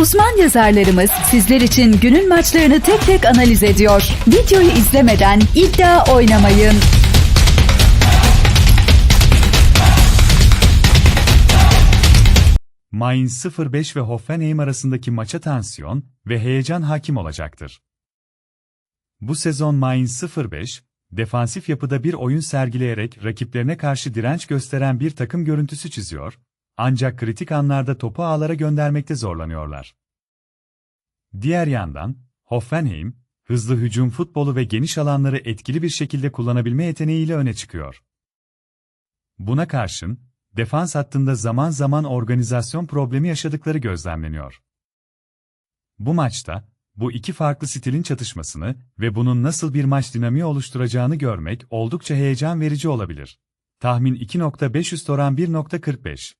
Uzman yazarlarımız sizler için günün maçlarını tek tek analiz ediyor. Videoyu izlemeden iddia oynamayın. Mainz 05 ve Hoffenheim arasındaki maça tansiyon ve heyecan hakim olacaktır. Bu sezon Mainz 05, defansif yapıda bir oyun sergileyerek rakiplerine karşı direnç gösteren bir takım görüntüsü çiziyor, ancak kritik anlarda topu ağlara göndermekte zorlanıyorlar. Diğer yandan, Hoffenheim, hızlı hücum futbolu ve geniş alanları etkili bir şekilde kullanabilme yeteneğiyle öne çıkıyor. Buna karşın, defans hattında zaman zaman organizasyon problemi yaşadıkları gözlemleniyor. Bu maçta, bu iki farklı stilin çatışmasını ve bunun nasıl bir maç dinamiği oluşturacağını görmek oldukça heyecan verici olabilir. Tahmin 2.5 üst oran 1.45